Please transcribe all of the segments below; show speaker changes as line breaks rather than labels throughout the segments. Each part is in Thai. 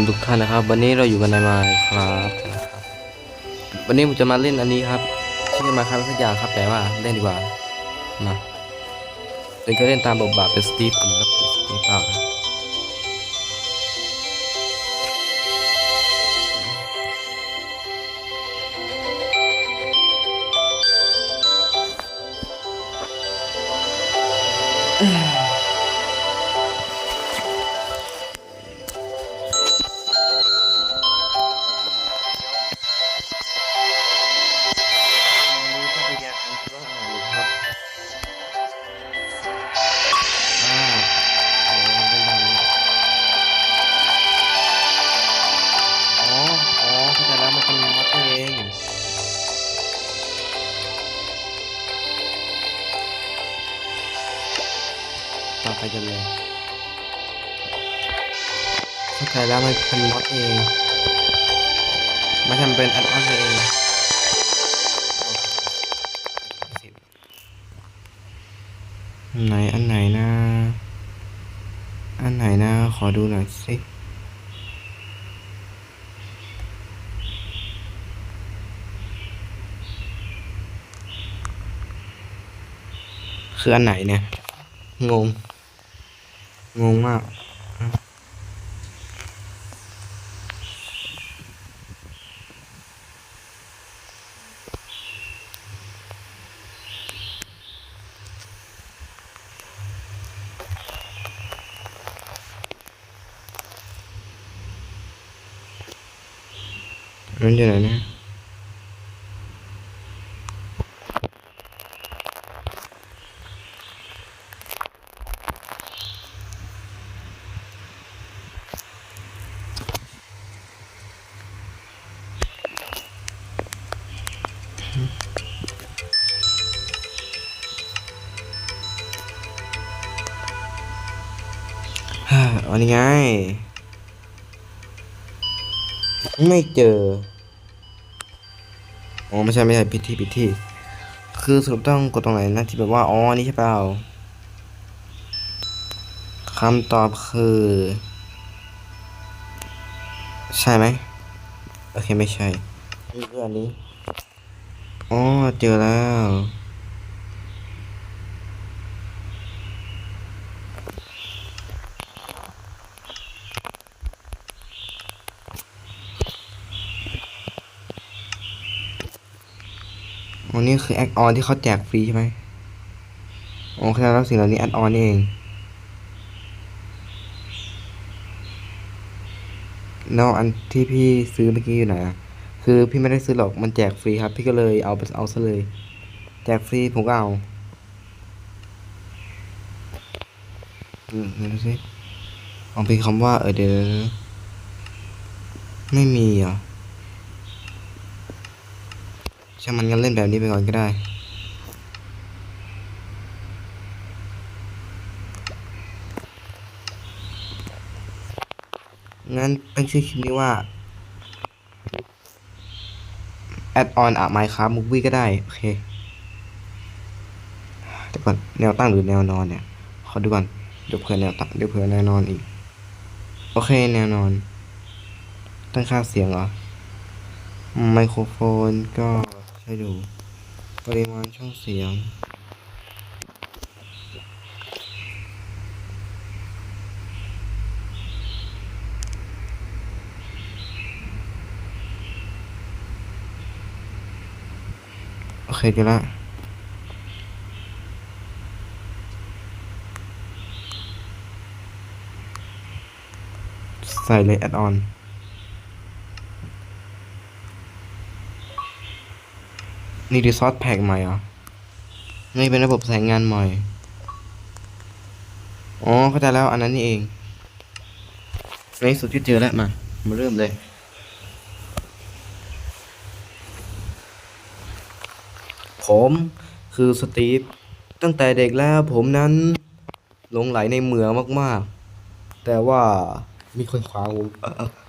มทุกท่านนะครับ วันนี้เราอยู่กันในมาครับ วันนี้ผมจะมาเล่นอันนี้ครับชื่อมาครับสักอย่างครับแต่ว่าเล่นดีกว่ามาเป็นก็เล่นตามบทบาทเป็นสตีฟผมครับเป็นสตีฟเปล่าครับอ เข้าใจแล้วมันเป็นมอดเองไม่ทำเป็นอันออนเองไหนอันไหนนะ อันไหนนะ ขอดูหน่อยสิคืออันไหนเนี่ย งง งงมาก มันอยู่ไหนเนี่ยฮ่าอันนี้ไง ไม่เจอ ไม่ใช่ไม่ใช่ผิดที่ผิดที่ คือสรุปต้องกดตรงไหนนะที่แบบว่าอ๋อนี่ใช่เปล่าคำตอบคือ ใช่ไหมโอเคไม่ใช่คืออันนี้อ๋อเจอแล้ว อ๋อ นี่คือแอดออนที่เขาแจกฟรีใช่ไหมอ๋อแค่แล้วสิ่งเหล่านี้แอดออนนี่เองแล้วอันที่พี่ซื้อเมื่อกี้อยู่ไหนอะคือพี่ไม่ได้ซื้อหรอกมันแจกฟรีครับ พี่ก็เลยเอาไปเอาซะเลย แจกฟรีผมก็เอาอืมเดี๋ยวดูสิเอาเป็นคำว่าเออเดี๋ยวไม่มีอะ ช่างมันกันเล่นแบบนี้ไปก่อนก็ได้ งั้นเป็นชื่อคลิปนี้ว่า add on อะ Minecraft Movie ก็ได้ โอเคเดี๋ยวก่อนแนวตั้งหรือแนวนอนเนี่ย ขอดูก่อน เดี๋ยวเผื่อแนวตั้งเดี๋ยวเผื่อแนวนอนอีก โอเค แนวนอน ตั้งค่าเสียงเหรอ ไมโครโฟนก็ ใช้ดู ปริมาณช่องเสียง โอเคดีละใส่เลยแอดออน นี่ดีซอสแพ็กใหม่เหรอ นี่เป็นระบบแสงงานใหม่ อ๋อเข้าใจแล้วอันนั้นนี่เอง ในสุดที่เจอแล้วมา มาเริ่มเลย ผมคือสตีฟ ตั้งแต่เด็กแล้วผมนั้นหลงไหลในเหมืองมากๆ แต่ว่ามีคนขวางผม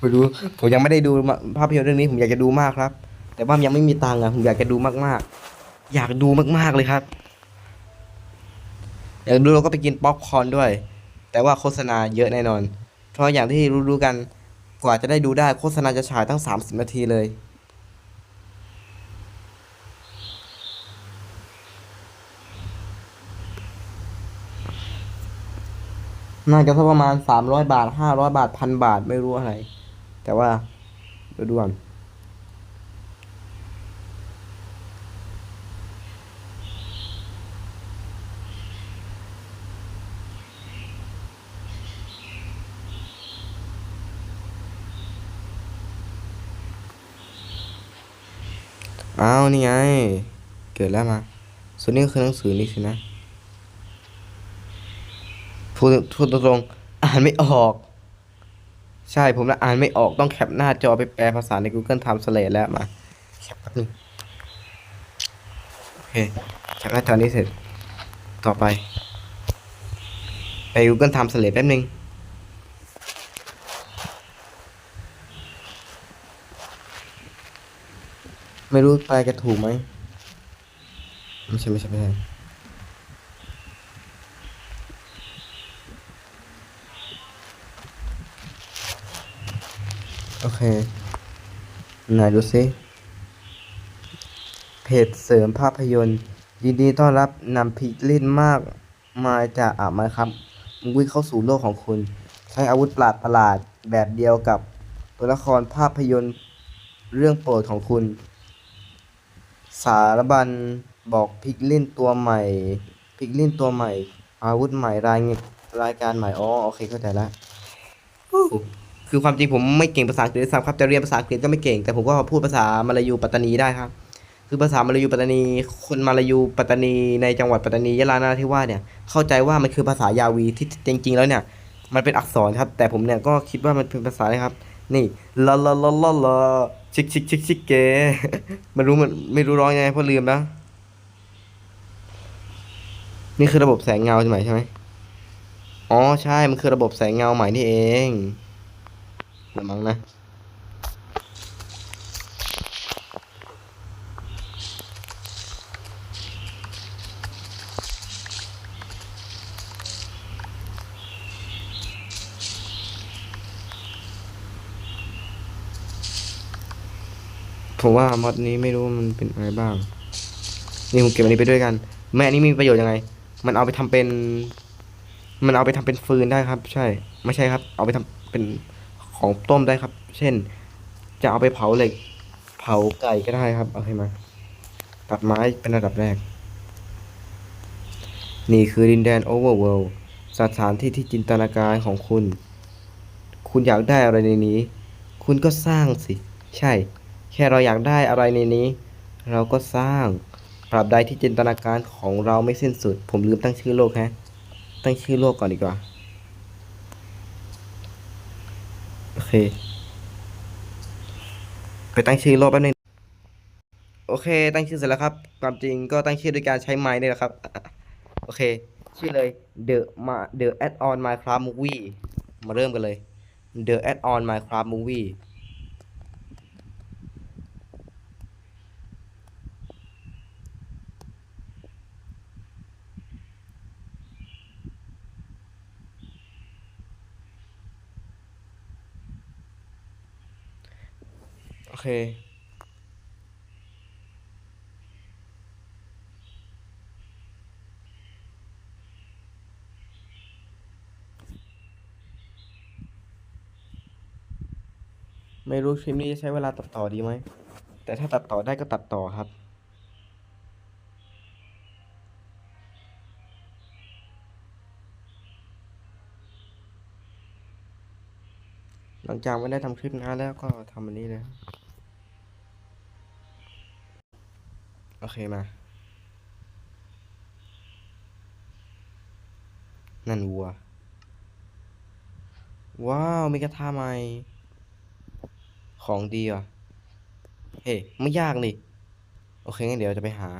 ไม่รู้ ผมยังไม่ได้ดูภาพยนตร์เรื่องนี้ ผมอยากจะดูมากครับ แต่ว่ายังไม่มีตังค์อะผมอยากจะดูมากๆ อยากดูมากๆเลยครับ อยากดูเราก็ไปกินป๊อปคอร์นด้วย แต่ว่าโฆษณาเยอะแน่นอน เพราะอย่างที่รู้ๆกันกว่าจะได้ดูได้โฆษณาจะฉายตั้ง 30 นาทีเลย น่าจะสักประมาณ 300 บาท 500 บาทพันบาทไม่รู้อะไร แต่ว่าดี๋ยวดูก่อน อ้าวนี่ไง เกิดแล้วมา ส่วนนี้คือหนังสือนี่สินะพูดพูดตรงๆอ่านไม่ออก ใช่ผมนะอ่านไม่ออกต้องแคปหน้าจอไปแปลภาษาใน Google Translate แล้วมาแคปแป๊บนึงโอเคแคปหน้าจอนี้เสร็จต่อไป ไป Google Translate แป๊บนึง ไม่รู้แปลจะถูกไหมไม่ใช่ไม่ใช่ไม่ใช่โอเคไหนดูซิเพจเสริมภาพยนตร์ ยินดีต้อนรับนำพิกลินมากมาจากอ่ามาครับวิ่งเข้าสู่โลกของคุณ ใช้อาวุธประหลาดประหลาดแบบเดียวกับตัวละครภาพยนตร์เรื่องโปรดของคุณ สารบัญบอกพิกลินตัวใหม่ พิกลินตัวใหม่ อาวุธใหม่รายรายการใหม่อ๋อโอเคเข้าใจแล้วคือความจริงผมไม่เก่งภาษาอังกฤษครับ จะเรียนภาษาอังกฤษก็ไม่เก่ง แต่ผมก็พูดภาษามลายูปัตตานีได้ครับ คือภาษามลายูปัตตานี คนมาลายูปัตตานีในจังหวัดปัตตานียะลานราธิวาเนี่ย เข้าใจว่ามันคือภาษายาวีที่จริง ๆ แล้วเนี่ย มันเป็นอักษรครับ แต่ผมเนี่ยก็คิดว่ามันเป็นภาษาอะครับ นี่ลาลาลาลา ชิกชิกชิกชิกเกมันรู้มันไม่รู้ร้องยังไงเพราะลืมแล้ว นี่คือระบบแสงเงาใช่ไหมใช่ไหมอ๋อใช่ มันคือระบบแสงเงาใหม่นี่เองละมั้งนะ ผมว่ามอดนี้ไม่รู้ว่ามันเป็นอะไรบ้าง นี่ผมเก็บอันนี้ไปด้วยกัน แม่อันนี้มีประโยชน์ยังไง มันเอาไปทำเป็น มันเอาไปทำเป็นฟืนได้ครับ ใช่ ไม่ใช่ครับ เอาไปทำเป็นของต้มได้ครับ เช่น จะเอาไปเผาเหล็ก เผาไก่ก็ได้ครับโอเคมา ตัดไม้เป็นระดับแรก นี่คือดินแดนโอเวอร์เวิลด์สถานที่ที่จินตนาการของคุณ คุณอยากได้อะไรในนี้ คุณก็สร้างสิ ใช่ แค่เราอยากได้อะไรในนี้ เราก็สร้างตราบใดที่จินตนาการของเราไม่สิ้นสุด ผมลืมตั้งชื่อโลกฮะ ตั้งชื่อโลกก่อนดีกว่า โอเค ไปตั้งชื่อโลกแป๊บนึงโอเค ตั้งชื่อเสร็จแล้วครับ ความจริงก็ตั้งชื่อด้วยการใช้ไม้นี่แหละครับ โอเค ชื่อเลย The มา The Add-on Minecraft Movie มาเริ่มกันเลย The Add-on Minecraft Movie เคไม่รู้คลิปนี้จะใช้เวลาตัดต่อดีไหม แต่ถ้าตัดต่อได้ก็ตัดต่อครับ หลังจากไม่ได้ทำคลิปนานแล้วก็ทำอันนี้เลย โอเคมา นั่นวัว ว้าว มีกระทะใหม่ ของดีว่ะ เฮ้ยไม่ยากนี่ โอเคงั้นเดี๋ยวจะไปหา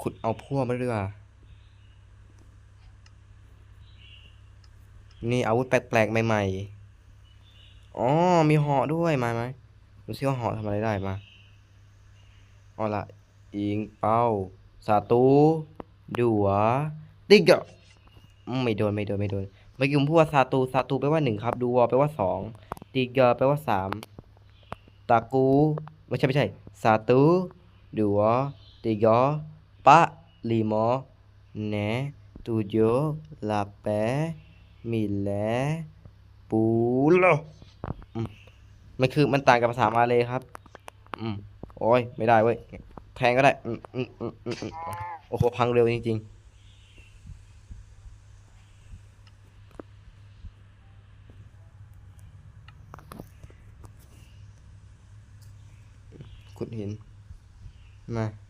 ขุดเอาพวกมาดีกว่า นี่อาวุธแปลกๆ ใหม่ๆ อ๋อ มีเหาะด้วยมาไหมดูซิว่าเหาะทำอะไรได้มาเอาละอิงเป้าสาตูดัวติ๊กะไม่โดนไม่โดนไม่โดนเมื่อกี้ผมพูดว่าซาตูซาตูแปลว่าหนึ่งครับ ดูวอแปลว่าสองติกะแปลว่าสามตากู ไม่ใช่ไม่ใช่ซาตูดัวติกะ ปะลิโมเนตูโยลาเปมิเลปูโลมันคือมันต่างกับภาษามาเลยครับ อืมโอ้ยไม่ได้เว้ย แทงก็ได้ อืมอืมอืมอืมโอ้โห พังเร็วจริง ๆขุดหินมา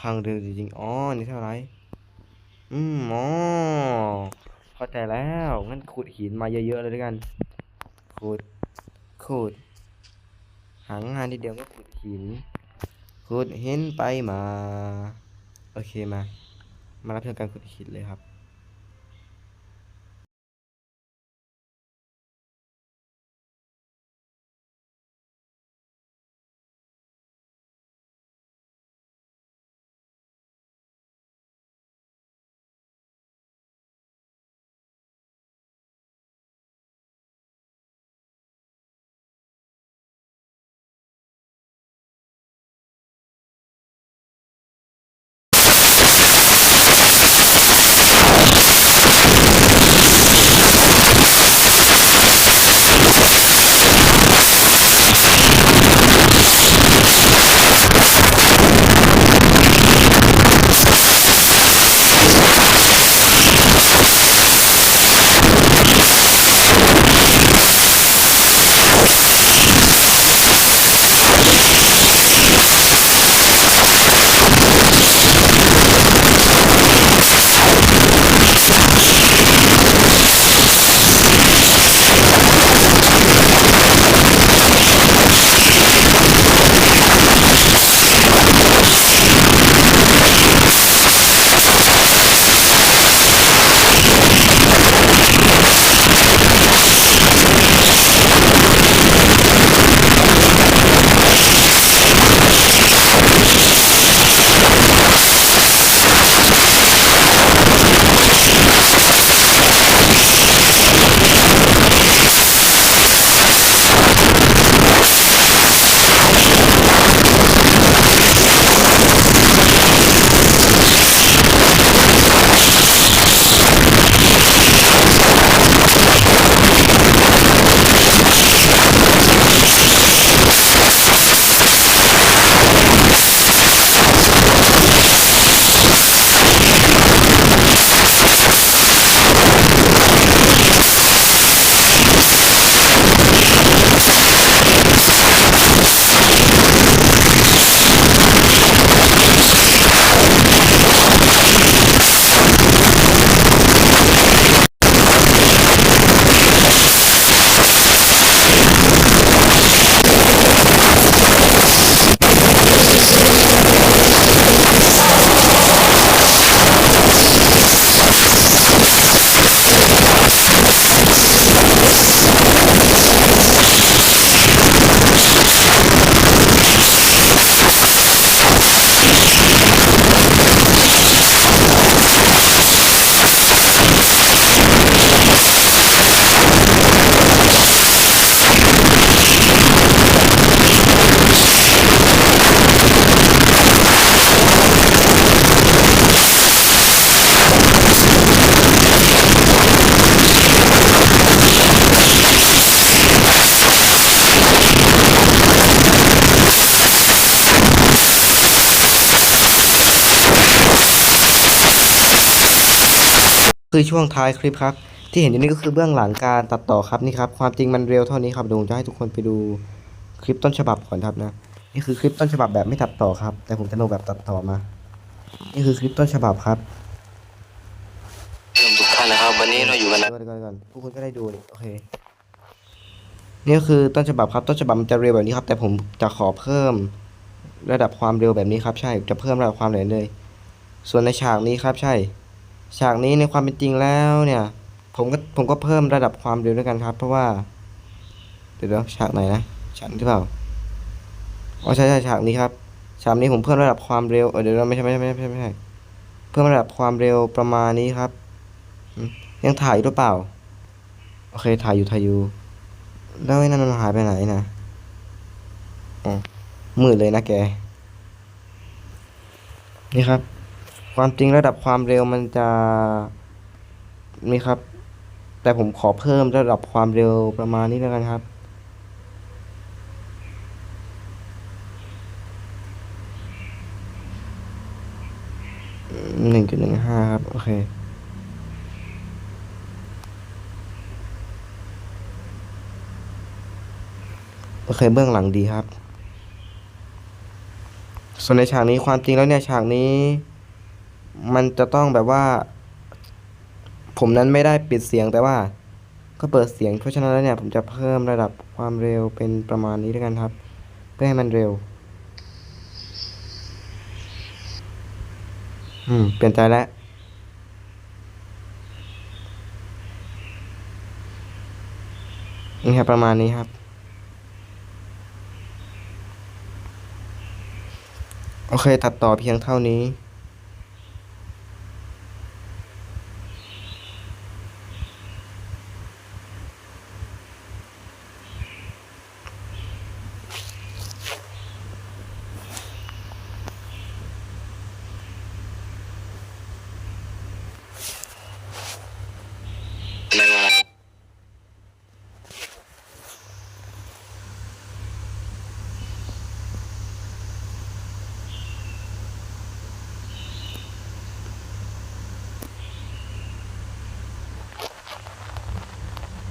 พังเดินจริงๆอ๋อ นี่เท่าไรอืมอ๋อเข้าใจแล้ว งั้นขุดหินมาเยอะๆเลยด้วยกัน ขุด ขุด หางานทีเดียวก็ขุดหิน ขุดหินไปมา โอเคมา มารับเชิญการขุดหินเลยครับ คือช่วงท้ายคลิปครับ ที่เห็นอยู่นี่ก็คือเบื้องหลังการตัดต่อครับนี่ครับความจริงมันเร็วเท่านี้ครับเดี๋ยวผมจะให้ทุกคนไปดูคลิปต้นฉบับก่อนครับนะนี่คือคลิปต้นฉบับแบบไม่ตัดต่อครับ แต่ผมจะลงแบบตัดต่อมา นี่คือคลิปต้นฉบับครับ
ทุกท่านนะครับวันนี้เราอยู่กันนะ
ก่อนก่อนก่อนพวกคุณก็ได้ดูนี่โอเคนี่ก็คือต้นฉบับครับต้นฉบับมันจะเร็วแบบนี้ครับ แต่ผมจะขอเพิ่มระดับความเร็วแบบนี้ครับ ใช่จะเพิ่มระดับความเร็วเลย ส่วนในฉากนี้ครับใช่ ฉากนี้ในความเป็นจริงแล้วเนี่ยผมก็ผมก็เพิ่มระดับความเร็วด้วยกันครับ เพราะว่า เดี๋ยวฉากไหนนะฉากนี้หรือเปล่าอ๋อใช่ใช่ฉากนี้ครับฉากนี้ผมเพิ่มระดับความเร็วเออเดี๋ยวไม่ใช่ไม่ใช่ไม่ใช่ไม่ใช่เพิ่มระดับความเร็วประมาณนี้ครับยังถ่ายอยู่หรือเปล่า โอเคถ่ายอยู่ถ่ายอยู่แล้วไอ้นั่นมันหายไปไหนนะอ๋อมืดเลยนะแก นี่ครับ ความจริงระดับความเร็วมันจะนี่ครับ แต่ผมขอเพิ่มระดับความเร็วประมาณนี้แล้วกันครับ หนึ่งจุดหนึ่งห้าครับ โอเคโอเคเบื้องหลังดีครับ ส่วนในฉากนี้ความจริงแล้วเนี่ยฉากนี้ มันจะต้องแบบว่า ผมนั้นไม่ได้ปิดเสียงแต่ว่า ก็เปิดเสียงเพราะฉะนั้นแล้วเนี่ย ผมจะเพิ่มระดับความเร็วเป็นประมาณนี้ด้วยกันครับ เพื่อให้มันเร็ว อืม เปลี่ยนใจแล้วนี่ครับประมาณนี้ครับ โอเค ตัดต่อเพียงเท่านี้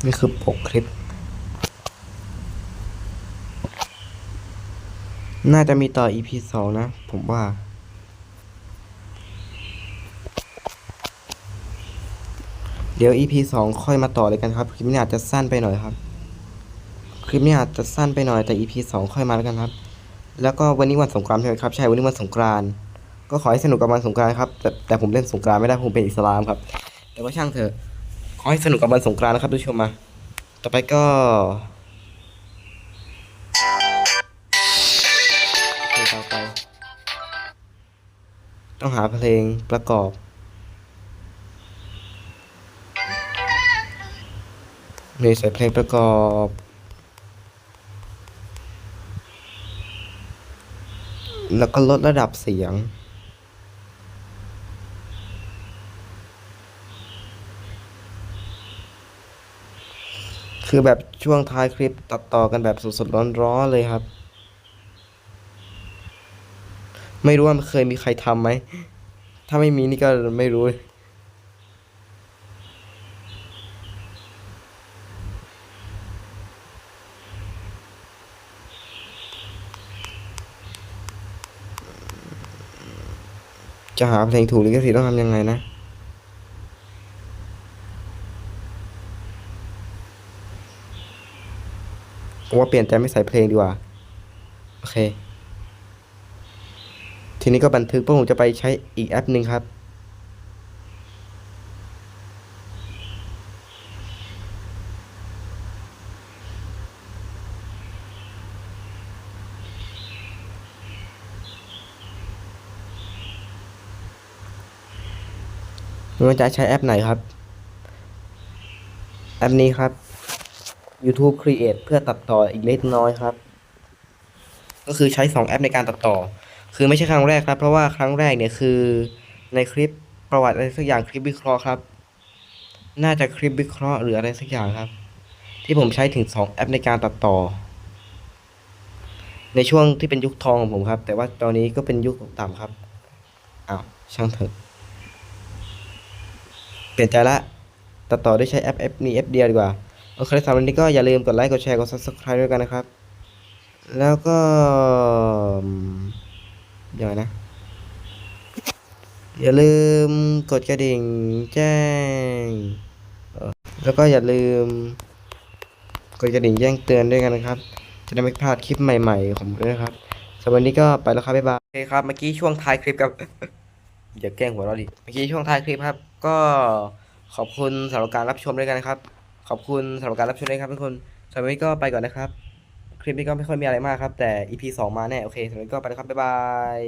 นี่
คือปกคลิป น่าจะมีต่อ EP สองนะ ผมว่า เดี๋ยว EP สองค่อยมาต่อเลยกันครับ คลิปนี้อาจจะสั้นไปหน่อยครับ คลิปนี้อาจจะสั้นไปหน่อยแต่ EP สองค่อยมาแล้วกันครับ แล้วก็วันนี้วันสงกรานต์ใช่ไหมครับ ใช่ วันนี้วันสงกรานต์ก็ขอให้สนุกกับวันสงกรานต์ครับ แต่แต่ผมเล่นสงกรานต์ไม่ได้ผมเป็นอิสลามครับ แต่ว่าช่างเถอะ ขอให้สนุกกับวันสงกรานต์นะครับทุกชมมา ต่อไปก็ต่อไป ต้องหาเพลงประกอบมีใส่เพลงประกอบแล้วก็ลดระดับเสียง คือแบบช่วงท้ายคลิปตัดต่อกันแบบสดๆร้อนๆเลยครับ ไม่รู้ว่าเคยมีใครทำไหม ถ้าไม่มีนี่ก็ไม่รู้ จะหาเพลงถูกลิขสิทธิ์ต้องทำยังไงนะ ผมว่าเปลี่ยนใจไม่ใส่เพลงดีกว่า โอเค ทีนี้ก็บันทึกเพราะผมจะไปใช้อีกแอปหนึ่งครับ มันจะใช้แอปไหนครับ แอปนี้ครับ YouTube Create เพื่อตัดต่ออีกเล็กน้อยครับ ก็คือใช้สองแอปในการตัดต่อ คือไม่ใช่ครั้งแรกครับ เพราะว่าครั้งแรกเนี่ยคือในคลิปประวัติอะไรสักอย่างคลิปวิเคราะห์ครับ น่าจะคลิปวิเคราะห์หรืออะไรสักอย่างครับ ที่ผมใช้ถึงสองแอปในการตัดต่อ ในช่วงที่เป็นยุคทองของผมครับ แต่ว่าตอนนี้ก็เป็นยุคตกต่ำครับอ้าวช่างเถอะเปลี่ยนใจละตัดต่อด้วยใช้แอปแอปนี้แอปเดียวดีกว่า โอเคสำหรับวันนี้ก็อย่าลืมกดไลค์กดแชร์กด subscribe ด้วยกันนะครับ แล้วก็อยังไงนะ อย่าลืมกดกระดิ่งแจ้ง แล้วก็อย่าลืม กดกระดิ่งแจ้งเตือนด้วยกันนะครับ จะได้ไม่พลาดคลิปใหม่ ๆ ของผมด้วยนะครับสำหรับวันนี้ก็ไปแล้วครับบ๊ายบายโอเคครับเมื่อกี้ช่วงท้ายคลิปครับอย่าแกล้งหัวเราดิเมื่อกี้ช่วงท้ายคลิปครับ ก็ขอบคุณสำหรับการรับชมด้วยกันนะครับ ขอบคุณสำหรับการรับชมนะครับทุกคนสำหรับวันนี้ก็ไปก่อนนะครับ คลิปนี้ก็ไม่ค่อยมีอะไรมากครับ แต่ EP สองมาแน่ โอเคสำหรับวันนี้ก็ไปแล้วครับ บ๊ายบาย